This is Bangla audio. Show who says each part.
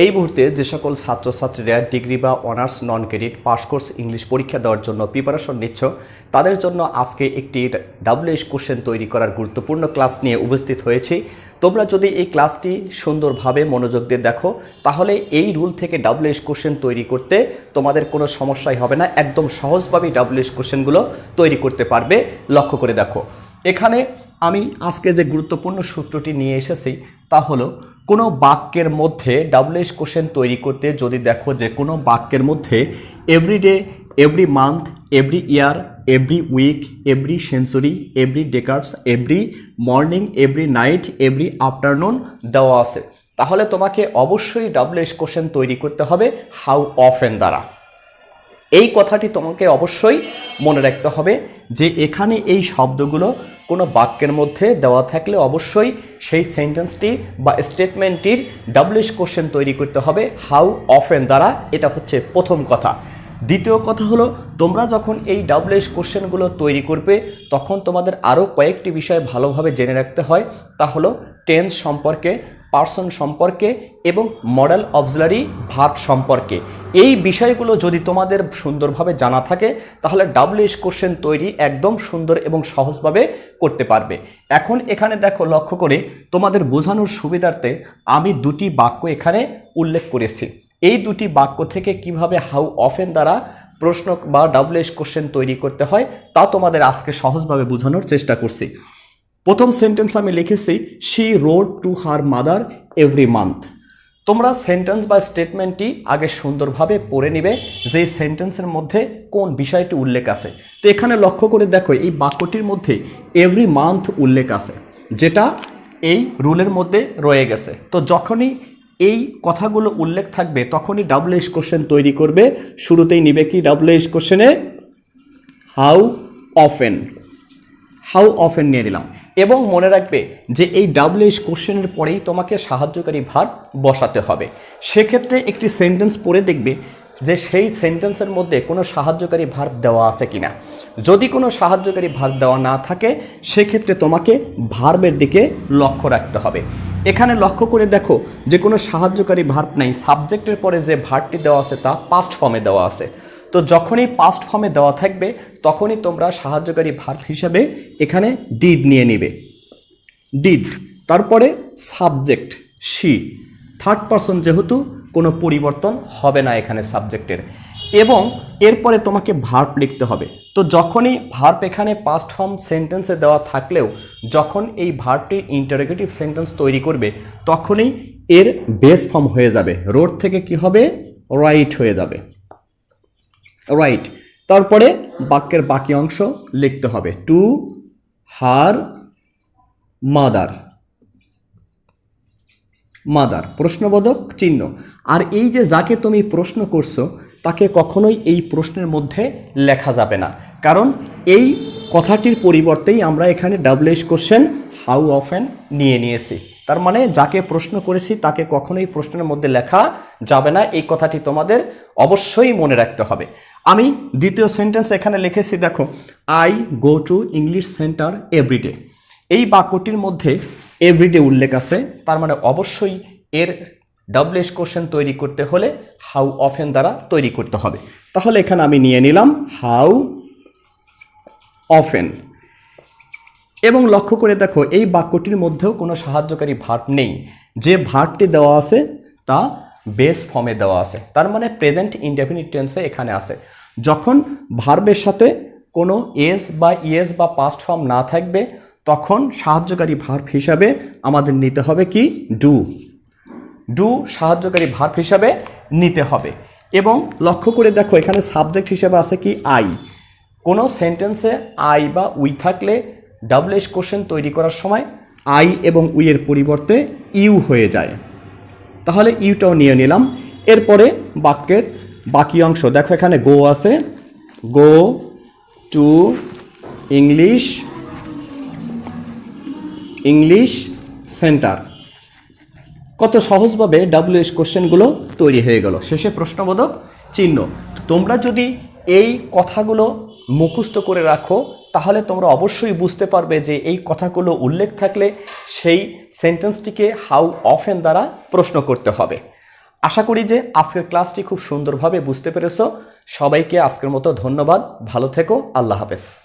Speaker 1: এই মুহূর্তে যে সকল ছাত্রছাত্রীরা ডিগ্রি বা honours non credit pass course English পরীক্ষা দেওয়ার জন্য প্রিপারেশন নিচ্ছ, তাদের জন্য আজকে একটি ডাব্লিউএস কোশ্চেন তৈরি করার গুরুত্বপূর্ণ ক্লাস নিয়ে উপস্থিত হয়েছি। তোমরা যদি এই ক্লাসটি সুন্দরভাবে মনোযোগ দিয়ে দেখো, তাহলে এই রুল থেকে ডাব্লিউএস কোশ্চেন তৈরি করতে তোমাদের কোনো সমস্যাই হবে না। একদম সহজভাবেই ডাব্লিউএস কোশ্চেনগুলো তৈরি করতে পারবে। লক্ষ্য করে দেখো। এখানে আমি আজকে যে গুরুত্বপূর্ণ সূত্রটি নিয়ে এসেছি, তা হলো কোনো বাক্যের মধ্যে ডাব্লিউএস কোশ্চেন তৈরি করতে যদি দেখো যে কোনো বাক্যের মধ্যে everyday every month every year every week every century every decades every morning every night every afternoon দেওয়া আছে। তাহলে তোমাকে অবশ্যই ডাব্লিউএস কোশ্চেন তৈরি করতে হবে হাউ অফেন দ্বারা। এই কথাটি তোমাকে অবশ্যই মনে রাখতে হবে যে এখানে এই শব্দগুলো কোনো বাক্যের মধ্যে দেওয়া থাকলে অবশ্যই সেই সেন্টেন্সটি বা স্টেটমেন্টটির ডাব্লিউএস কোশ্চেন তৈরি করতে হবে হাউ অফেন দ্বারা। এটা হচ্ছে প্রথম কথা। দ্বিতীয় কথা হলো, তোমরা যখন এই ডাব্লিউএস কোশ্চেনগুলো তৈরি করবে, তখন তোমাদের আরও কয়েকটি বিষয় ভালোভাবে জেনে রাখতে হয়। তা হলো টেন্স সম্পর্কে পার্সন সম্পর্কে এবং মডেল অবজলারি ভার্ব সম্পর্কে। এই বিষয়গুলো যদি তোমাদের সুন্দরভাবে জানা থাকে, তাহলে ডাব্লিউএস কোশ্চেন তৈরি একদম সুন্দর এবং সহজভাবে করতে পারবে। এখন এখানে দেখো, লক্ষ্য করে তোমাদের বোঝানোর সুবিধার্থে আমি দুটি বাক্য এখানে উল্লেখ করেছি। এই দুটি বাক্য থেকে কীভাবে হাউ অফেন দ্বারা প্রশ্ন বা ডাব্লিউএস কোশ্চেন তৈরি করতে হয়, তা তোমাদের আজকে সহজভাবে বোঝানোর চেষ্টা করছি। প্রথম সেন্টেন্স আমি লিখেছি she rode to her mother every month তোমরা সেন্টেন্স বা স্টেটমেন্টটি আগে সুন্দরভাবে পড়ে নিবে যে সেন্টেন্সের মধ্যে কোন বিষয়টি উল্লেখ আছে। তো এখানে লক্ষ্য করে দেখো, এই বাক্যটির মধ্যে এভরি মান্থ উল্লেখ আছে, যেটা এই রুলের মধ্যে রয়ে গেছে। তো যখনই এই কথাগুলো উল্লেখ থাকবে, তখনই ডাব্লিউএস কোশ্চেন তৈরি করবে। শুরুতেই নিবে কি ডাব্লিউএস কোশ্চেনে হাউ অফেন হাউ অফেন নিয়ে নিলাম। এবং মনে রাখবে যে এই ডাব্লিউএস কোশ্চেনের পরেই তোমাকে সাহায্যকারী ভার বসাতে হবে। সেক্ষেত্রে একটি সেন্টেন্স পড়ে দেখবে যে সেই সেন্টেন্সের মধ্যে কোনো সাহায্যকারী ভার দেওয়া আছে কি না যদি কোনো সাহায্যকারী ভার দেওয়া না থাকে, সেক্ষেত্রে তোমাকে ভার্বের দিকে লক্ষ্য রাখতে হবে। এখানে লক্ষ্য করে দেখো যে কোনো সাহায্যকারী ভার্ব নেই। সাবজেক্টের পরে যে ভার্বটি দেওয়া আছে তা পাস্ট ফর্মে দেওয়া আছে। তো যখনই পাস্ট ফর্মে দেওয়া থাকবে, তখনই তোমরা সাহায্যকারী ভার্ব হিসাবে এখানে ডিড নিয়ে নিবে। ডিড তারপরে সাবজেক্ট শি থার্ড পারসন যেহেতু, কোনো পরিবর্তন হবে না এখানে সাবজেক্টের এবং এরপরে তোমাকে ভার্ব লিখতে হবে। তো যখনই ভার্ব এখানে পাস্ট ফর্ম সেন্টেন্সে দেওয়া থাকলেও, যখন এই ভার্বটির ইন্টারোগেটিভ সেন্টেন্স তৈরি করবে, তখনই এর বেস ফর্ম হয়ে যাবে। রোড থেকে কি হবে? রাইট হয়ে যাবে। রাইট তারপরে বাক্যের বাকি অংশ লিখতে হবে। টু হার মাদার মাদার প্রশ্নবোধক চিহ্ন। আর এই যে যাকে তুমি প্রশ্ন করছ, তাকে কখনোই এই প্রশ্নের মধ্যে লেখা যাবে না। কারণ এই কথাটির পরিবর্তেই আমরা এখানে ডাব্লিউএস কোশ্চেন হাউ অফেন নিয়ে নিয়েছি। তার মানে যাকে প্রশ্ন করেছি তাকে কখনোই প্রশ্নের মধ্যে লেখা যাবে না। এই কথাটি তোমাদের অবশ্যই মনে রাখতে হবে। আমি দ্বিতীয় সেন্টেন্স এখানে লিখেছি, দেখো I go to English centre everyday এই বাক্যটির মধ্যে এভরিডে উল্লেখ আছে। তার মানে অবশ্যই এর ডাব্লিউএস কোশ্চেন তৈরি করতে হলে হাউ অফেন দ্বারা তৈরি করতে হবে। তাহলে এখানে আমি নিয়ে নিলাম হাউ অফেন এবং লক্ষ্য করে দেখো, এই বাক্যটির মধ্যেও কোনো সাহায্যকারী ভার্ব নেই। যে ভার্বটি দেওয়া আছে, তা বেস ফর্মে দেওয়া আছে। তার মানে প্রেজেন্ট ইনডেফিনিট টেন্সে এখানে আছে। যখন ভার্বের সাথে কোনো এস বা ইএস বা পাস্ট ফর্ম না থাকবে, তখন সাহায্যকারী ভার্ব হিসাবে আমাদের নিতে হবে কি? ডু ডু সাহায্যকারী ভার্ব হিসাবে নিতে হবে। এবং লক্ষ্য করে দেখো, এখানে সাবজেক্ট হিসেবে আছে কি? আই কোনো সেন্টেন্সে আই বা উই থাকলে ডাব্লিউএস কোশ্চেন তৈরি করার সময় আই এবং উইয়ের পরিবর্তে ইউ হয়ে যায়। তাহলে ইউটাও নিয়ে নিলাম। এরপরে বাক্যের বাকি অংশ, দেখো এখানে গো আছে। Go to English English centre কত সহজভাবে ডাব্লিউএস কোশ্চেনগুলো তৈরি হয়ে গেল। শেষে প্রশ্নবোধক চিহ্ন। তোমরা যদি এই কথাগুলো মুখস্থ করে রাখো তাহলে তোমরা অবশ্যই বুঝতে পারবে যে এই কথাগুলো উল্লেখ থাকলে সেই সেন্টেন্সটিকে হাউ অফেন দ্বারা প্রশ্ন করতে হবে। আশা করি যে আজকের ক্লাসটি খুব সুন্দরভাবে বুঝতে পেরেছ। সবাইকে আজকের মতো ধন্যবাদ। ভালো থেকো। আল্লাহ হাফেজ।